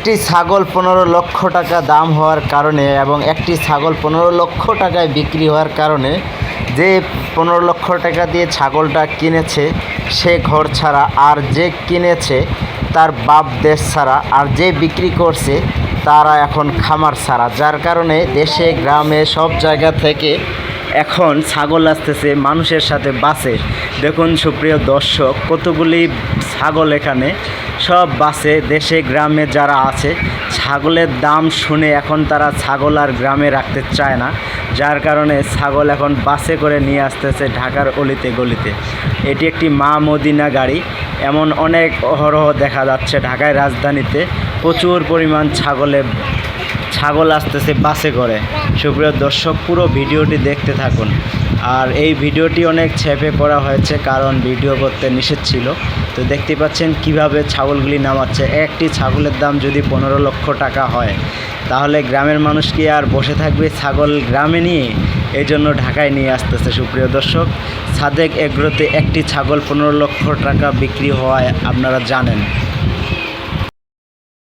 একটি ছাগল পনেরো লক্ষ টাকা দাম হওয়ার কারণে এবং একটি ছাগল পনেরো লক্ষ টাকায় বিক্রি হওয়ার কারণে যে পনেরো লক্ষ টাকা দিয়ে ছাগলটা কিনেছে, সে ঘর ছাড়া আর যে কিনেছে তার বাপ দেশ ছাড়া, আর যে বিক্রি করছে তারা এখন খামার ছাড়া। যার কারণে দেশে, গ্রামে, সব জায়গা থেকে এখন ছাগল আসতেছে, মানুষের সাথে বাসে। দেখুন সুপ্রিয় দর্শক, কতগুলি ছাগল এখানে। সব বাসে, দেশে, গ্রামে যারা আছে, ছাগলের দাম শুনে এখন তারা ছাগল আর গ্রামে রাখতে চায় না। যার কারণে ছাগল এখন বাসে করে নিয়ে আসতেছে ঢাকার অলিতে গলিতে। এটি একটি মা মদিনা গাড়ি। এমন অনেক অহরহ দেখা যাচ্ছে ঢাকায় রাজধানীতে। প্রচুর পরিমাণ ছাগলে ছাগল আসতেছে বাসে করে। সুপ্রিয় দর্শক, পুরো ভিডিওটি দেখতে থাকুন। আর এই ভিডিওটি অনেক ছেপে করা হয়েছে, কারণ ভিডিও করতে নিষেধ ছিল। তো দেখতে পাচ্ছেন কীভাবে ছাগলগুলি নামাচ্ছে। একটি ছাগলের দাম যদি পনেরো লক্ষ টাকা হয়, তাহলে গ্রামের মানুষ কি আর বসে থাকবে ছাগল গ্রামে নিয়ে? এই জন্য ঢাকায় নিয়ে আসতেছে। সুপ্রিয় দর্শক, সাদেক এগ্রোতে একটি ছাগল পনেরো লক্ষ টাকা বিক্রি হওয়ায় আপনারা জানেন।